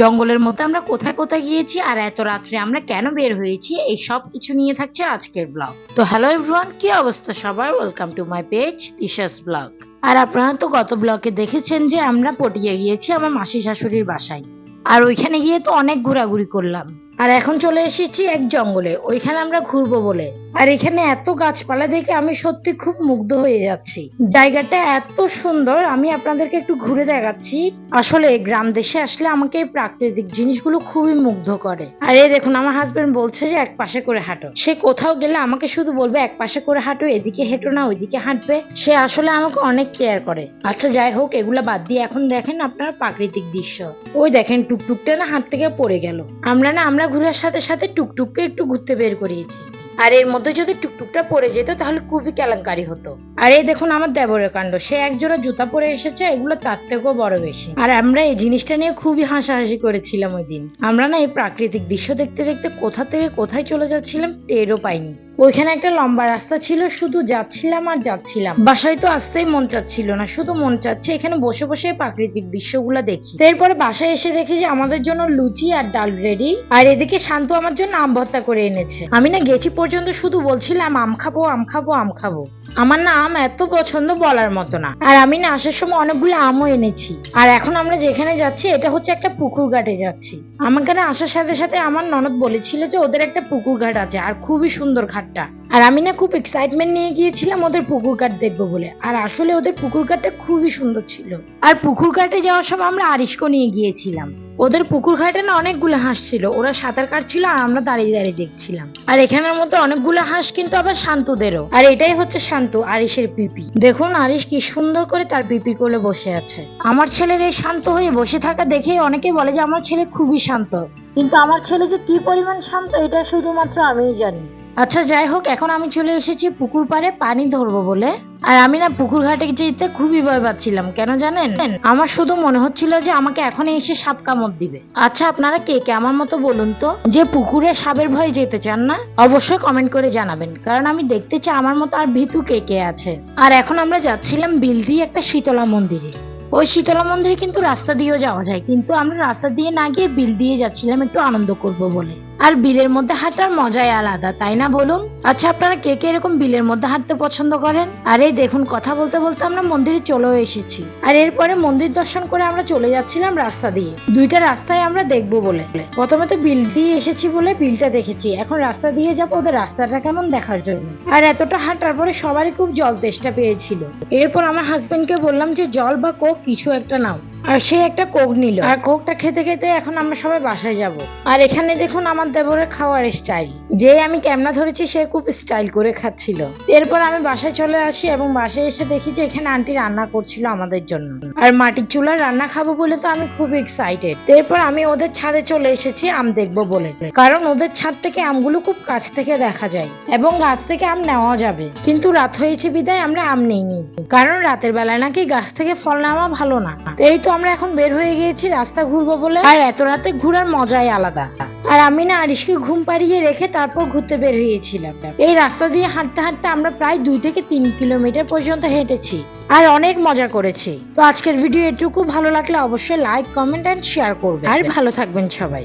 জঙ্গলের মধ্যে আমরা কোথায় কোথায় গিয়েছি আর এত রাত্রে আমরা কেন বের হয়েছি, এই সব কিছু নিয়ে থাকছে আজকের ব্লগ তো হ্যালো এভরিওয়ান কি অবস্থা সবার? Welcome to my page Tisha's blog আর আপনারা তো গত ব্লগে দেখেছেন যে আমরা পটিয়ে গিয়েছি আমার মাসি শাশুড়ির বাসায়। আর ওইখানে গিয়ে তো অনেক ঘোরাঘুরি করলাম। আর এখন চলে এসেছি এক জঙ্গলে, ওইখানে আমরা ঘুরবো বলে। আর এখানে এত গাছপালা দেখে আমি সত্যি খুব মুগ্ধ হয়ে যাচ্ছি। জায়গাটা এত সুন্দর, আমি আপনাদেরকে একটু ঘুরে দেখাচ্ছি। আসলে গ্রাম দেশে আসলে আমাকে প্রাকৃতিক জিনিসগুলো খুবই মুগ্ধ করে। আর এই দেখুন, আমার হাজবেন্ড বলছে যে এক পাশে করে হাঁটো। সে কোথাও গেলে আমাকে শুধু বলবে, এক পাশে করে হাঁটো, এদিকে হেঁটো না, ওইদিকে হাঁটবে। সে আসলে আমাকে অনেক কেয়ার করে। আচ্ছা যাই হোক, এগুলা বাদ দিয়ে এখন দেখেন আপনার প্রাকৃতিক দৃশ্য। ওই দেখেন, টুকটুকটা না হাত থেকে পড়ে গেল। আমরা না, আমরা ঘুরার সাথে সাথে টুকটুককে একটু ঘুরতে বের করিয়েছি। আর এর মধ্যে যদি টুকটুকটা পরে যেত, তাহলে খুবই কেলেঙ্কারি হতো। আর এই দেখুন আমার দেবরের কাণ্ড। সে একজোড়া জুতা পরে এসেছে, এগুলো তার থেকেও বড় বেশি। আর আমরা এই জিনিসটা নিয়ে খুবই হাসাহাসি করেছিলাম ওই দিন। আমরা না এই প্রাকৃতিক দৃশ্য দেখতে দেখতে কোথা থেকে কোথায় চলে যাচ্ছিলাম টেরও পাইনি। ওইখানে একটা লম্বা রাস্তা ছিল, শুধু যাচ্ছিলাম আর যাচ্ছিলাম। বাসায় তো আসতেই মন চাচ্ছিল না, শুধু মন চাচ্ছে এখানে বসে বসে প্রাকৃতিক দৃশ্যগুলো দেখি। এরপরে বাসায় এসে দেখি যে আমাদের জন্য লুচি আর ডাল রেডি আর এদিকে শান্তু আমার জন্য আম ভর্তা করে এনেছে। আমি না গেছি পর্যন্ত শুধু বলছিলাম, আম খাব আম খাব আম খাব। আমার না আম এত পছন্দ বলার মতো না। আর আমি না আসার সময় অনেকগুলো আমও এনেছি। আর এখন আমরা যেখানে যাচ্ছি, এটা হচ্ছে একটা পুকুর ঘাটে যাচ্ছি। আমাকে না আসার সাথে সাথে আমার ননদ বলেছিল যে ওদের একটা পুকুর ঘাট আছে, আর খুবই সুন্দর ঘাটটা। আর আমি না খুব এক্সাইটমেন্ট নিয়ে গিয়েছিলাম ওদের পুকুর ঘাট দেখব বলে। আর আসলে ওদের পুকুর ঘাটটা খুবই সুন্দর ছিল। আর পুকুর ঘাটে যাওয়ার সময় আমরা আরিশকো নিয়ে গিয়েছিলাম। ওদের পুকুর ঘাটে না অনেকগুলো হাঁস ছিল। ওরা সাঁতার কাটছিল আর আমরা দাঁড়িয়ে দাঁড়িয়ে দেখছিলাম। আর এখানের মধ্যে অনেকগুলো হাঁস কিন্তু আবার শান্তদেরও। আর এটাই হচ্ছে শান্ত, আরিশের পিপি। দেখুন আরিশ কি সুন্দর করে তার পিপি কোলে বসে আছে। আমার ছেলের এই শান্ত হয়ে বসে থাকা দেখে অনেকে বলে যে আমার ছেলে খুবই শান্ত। কিন্তু আমার ছেলে যে কি পরিমাণ শান্ত, এটা শুধুমাত্র আমিই জানি। আচ্ছা যাই হোক, এখন আমি চলে এসেছি পুকুর পাড়ে পানি ধরবো বলে। আর আমি না পুকুর ঘাটে যেতে খুবই ভয় পাচ্ছিলাম, কেন জানেন? আমার শুধু মনে হচ্ছিল যে আমাকে এখন এসে সাপ কামড় দিবে। আচ্ছা আপনারা কে কে? আমার মতো বলুন তো, যে পুকুরে সাপের ভয়ে যেতে চান না, অবশ্যই কমেন্ট করে জানাবেন, কারণ আমি দেখতে চাই আমার মতো আর ভীতু কে কে আছে। আর এখন আমরা যাচ্ছিলাম বিল দিয়ে একটা শীতলা মন্দিরে। ওই শীতলা মন্দিরে কিন্তু রাস্তা দিয়েও যাওয়া যায়, কিন্তু আমরা রাস্তা দিয়ে না গিয়ে বিল দিয়ে যাচ্ছিলাম একটু আনন্দ করব বলে। আর বিলের মধ্যে হাঁটার মজাই আলাদা, তাই না বলুন? আচ্ছা আপনারা কে কে এরকম বিলের মধ্যে হাঁটতে পছন্দ করেন? আর এই দেখুন, কথা বলতে বলতে আমরা মন্দিরে চলেও এসেছি। আর এরপরে মন্দির দর্শন করে আমরা চলে যাচ্ছিলাম রাস্তা দিয়ে। দুইটা রাস্তায় আমরা দেখব বলে। প্রথমে তো বিল দিয়ে এসেছি বলে বিলটা দেখেছি। এখন রাস্তা দিয়ে যাব ওদের রাস্তাটা কেমন দেখার জন্য। আর এতটা হাঁটার পরে সবারই খুব জল তেষ্টা পেয়েছিল। এরপর আমার হাজবেন্ডকে বললাম যে, জল বা কোক, কিছু একটা নাও। আর সে একটা কোক নিল। আর কোকটা খেতে খেতে এখন আমরা সবাই বাসায় যাব। আর এখানে দেখুন আমার দেবরের খাওয়ার স্টাইল। যে আমি ক্যামেরা ধরেছি সে খুব স্টাইল করে খাচ্ছিল। এরপর আমি বাসায় চলে আসি এবং বাসায় এসে দেখি যে এখানে আন্টি রান্না করছিল আমাদের জন্য। আর মাটির চুলার রান্না খাব বলে তো আমি খুব এক্সাইটেড এরপর আমি ওদের ছাদে চলে এসেছি আম দেখব বলে। কারণ ওদের ছাদ থেকে আমগুলো খুব কাছ থেকে দেখা যায় এবং গাছ থেকে আম নেওয়া যাবে। কিন্তু রাত হয়েছে বিদায় আমরা আম নেইনি। কারণ রাতের বেলায় নাকি গাছ থেকে ফল নেওয়া ভালো না। এই তো আমরা এখন বের হয়ে গিয়েছি রাস্তা ঘুরবো বলে। আর এত রাতে ঘুরার মজাই আলাদা। আর আমি না আরিশকে ঘুম পাড়িয়ে রেখে তারপর ঘুরতে বের হয়েছিলাম। এই রাস্তা দিয়ে হাঁটতে হাঁটতে আমরা প্রায় দুই থেকে তিন কিলোমিটার পর্যন্ত হেঁটেছি আর অনেক মজা করেছি। তো আজকের ভিডিও এটুকু। ভালো লাগলে অবশ্যই লাইক কমেন্ট অ্যান্ড শেয়ার করবে আর ভালো থাকবেন সবাই।